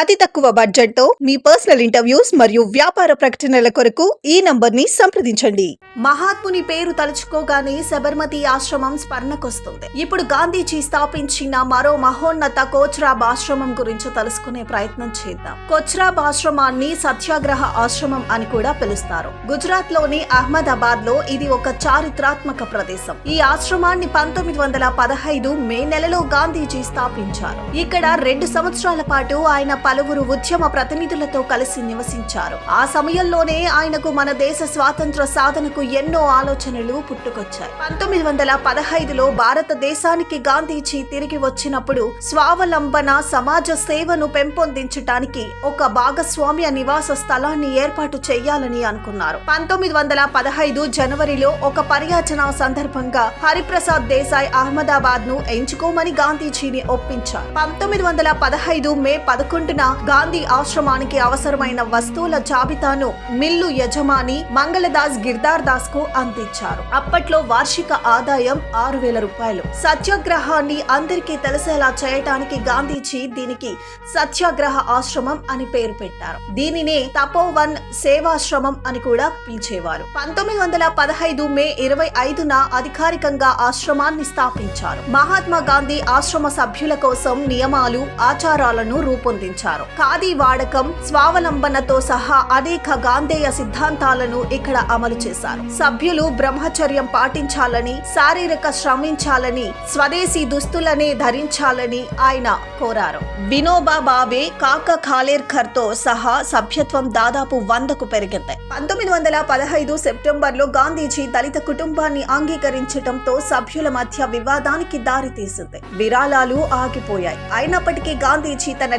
అతి తక్కువ బడ్జెట్తో మీ పర్సనల్ ఇంటర్వ్యూస్ మరియు వ్యాపార ప్రకటనల కొరకు ఈ నంబర్ని సంప్రదించండి. మహాత్ముని పేరు తలుచుకోగానే శబర్మతి ఆశ్రమం స్మరణకొస్తుంది ఇప్పుడు గాంధీజీ స్థాపించిన మరో మహోన్నత కోచ్రాబ్ ఆశ్రమం గురించి తెలుసుకునే ప్రయత్నం చేద్దాం. కోచ్రాబ్ ఆశ్రమాన్ని సత్యాగ్రహ ఆశ్రమం అని కూడా పిలుస్తారు. గుజరాత్లోని అహ్మదాబాద్లో ఇది ఒక చారిత్రాత్మక ప్రదేశం. ఈ ఆశ్రమాన్ని పంతొమ్మిది వందల పదహైదు మే నెలలో గాంధీజీ స్థాపించారు. ఇక్కడ రెండు సంవత్సరాల పాటు ఆయన పలువురు ఉద్యమ ప్రతినిధులతో కలిసి నివసించారు. ఆ సమయంలోనే ఆయనకు మన దేశ స్వాతంత్ర సాధనకు ఎన్నో ఆలోచనలు పుట్టుకొచ్చాయి. పంతొమ్మిది వందల పదహైదులో భారతదేశానికి గాంధీజీ తిరిగి వచ్చినప్పుడు స్వావలంబన సమాజ సేవను పెంపొందించటానికి ఒక భాగస్వామ్య నివాస స్థలాన్ని ఏర్పాటు చేయాలని అనుకున్నారు. పంతొమ్మిది వందల పదహైదు జనవరిలో ఒక పర్యటన సందర్భంగా హరిప్రసాద్ దేశాయ్ అహ్మదాబాద్ను ఎంచుకోమని గాంధీజీని ఒప్పించారు. పంతొమ్మిది వందల పదహైదు మే పదకొండున గాంధీ ఆశ్రమానికి అవసరమైన వస్తువుల జాబితాను మిల్లు యజమాని మంగళదాస్ గిర్దార్ దాస్కు అందించారు. అప్పట్లో వార్షిక ఆదాయం ఆరు వేల రూపాయలు. సత్యాగ్రహాన్ని అందరికీ తెలిసేలా చేయటానికి గాంధీజీ దీనికి సత్యాగ్రహ ఆశ్రమం అని పేరు పెట్టారు. దీనినే తపోవన్ సేవాశ్రమం అని కూడా పిలిచేవారు. పంతొమ్మిది వందల పదహైదు మే ఇరవై ఐదున అధికారికంగా ఆశ్రమాన్ని స్థాపించారు. మహాత్మా గాంధీ ఆశ్రమ సభ్యుల కోసం నియమాలు ఆచారాలను రూపొందించారు. ఖాదీ వాడకం స్వావలంబనతో సహా అనేక గాంధేయ సిద్ధాంతాలను ఇక్కడ అమలు చేశారు. సభ్యులు బ్రహ్మచర్యం పాటించాలని శారీరక శ్రమించాలని స్వదేశీ దుస్తులనే ధరించాలని ఆయన కోరారు. వినోబా బాబే కాక ఖాలేర్కర్తో సహా సభ్యత్వం దాదాపు వందకు పెరిగింది. పంతొమ్మిది వందల పదహైదు సెప్టెంబర్లో గాంధీజీ దళిత కుటుంబాన్ని అంగీకరించడంతో సభ్యుల మధ్య వివాదానికి దారితీసింది. విరాళాలు ఆగిపోయాయి. అయినప్పటికీ గాంధీజీ తన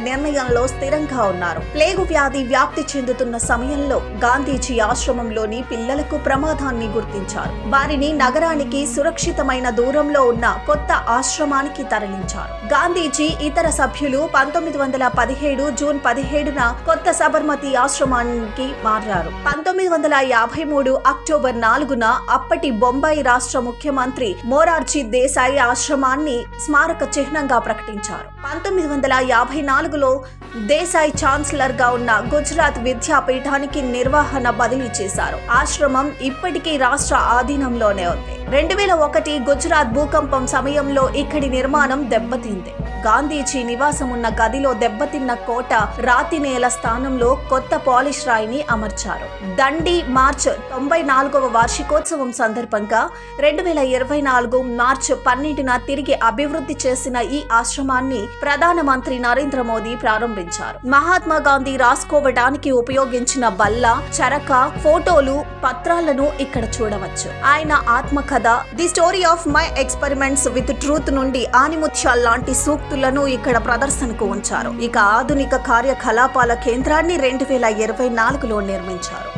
నిర్ణయంలో స్థిరంగా ఉన్నారు. ప్లేగు వ్యాధి వ్యాప్తి చెందుతున్న సమయంలో గాంధీజీ ఆశ్రమంలోని పిల్లలకు ప్రమాదాన్ని గుర్తించారు. వారిని నగరానికి సురక్షితమైన దూరంలో ఉన్న కొత్త ఆశ్రమానికి తరలించారు. గాంధీజీ ఇతర సభ్యులు పంతొమ్మిది వందల పదిహేడు జూన్ పదిహేడున కొత్త సబర్మతి ఆశ్రమానికి మారారు. పంతొమ్మిది వందల యాభై మూడు అక్టోబర్ నాలుగున అప్పటి బొంబాయి రాష్ట్ర ముఖ్యమంత్రి మోరార్జీ దేశాయి ఆశ్రమాన్ని స్మారక చిహ్నంగా ప్రకటించారు. పంతొమ్మిది వందల యాభై నాలుగులో దేశాయ్ ఛాన్సలర్గా ఉన్న గుజరాత్ విద్యాపీఠానికి నిర్వహణ బదిలీ చేశారు. ఆశ్రమం ఇప్పటికీ రాష్ట్ర ఆధీనంలోనే ఉంది. రెండు వేల ఒకటి గుజరాత్ భూకంపం సమయంలో ఇక్కడి నిర్మాణం దెబ్బతింది. గాంధీజీ నివాసం ఉన్న గదిలో దెబ్బతిన్న కోట రాతి నేల స్థానంలో కొత్త పాలిష్ రాయిని అమర్చారు. దండి మార్చ్ తొంభై నాలుగవ వార్షికోత్సవం సందర్భంగా రెండు వేల ఇరవై నాలుగు మార్చ్ పన్నెండున తిరిగి అభివృద్ధి చేసిన ఈ ఆశ్రమాన్ని ప్రధానమంత్రి నరేంద్ర మోదీ ప్రారంభించారు. మహాత్మా గాంధీ రాసుకోవడానికి ఉపయోగించిన బల్ల చరక ఫోటోలు పత్రాలను ఇక్కడ చూడవచ్చు. ఆయన ఆత్మకథ the story of my experiments with truth నుండి ఆనిముత్యాల్ లాంటి సూక్తులను ఇక్కడ ప్రదర్శనకు ఉంచారు. ఇక ఆధునిక కార్యకలాపాల కేంద్రాన్ని రెండు వేల ఇరవై నాలుగులో నిర్మించారు.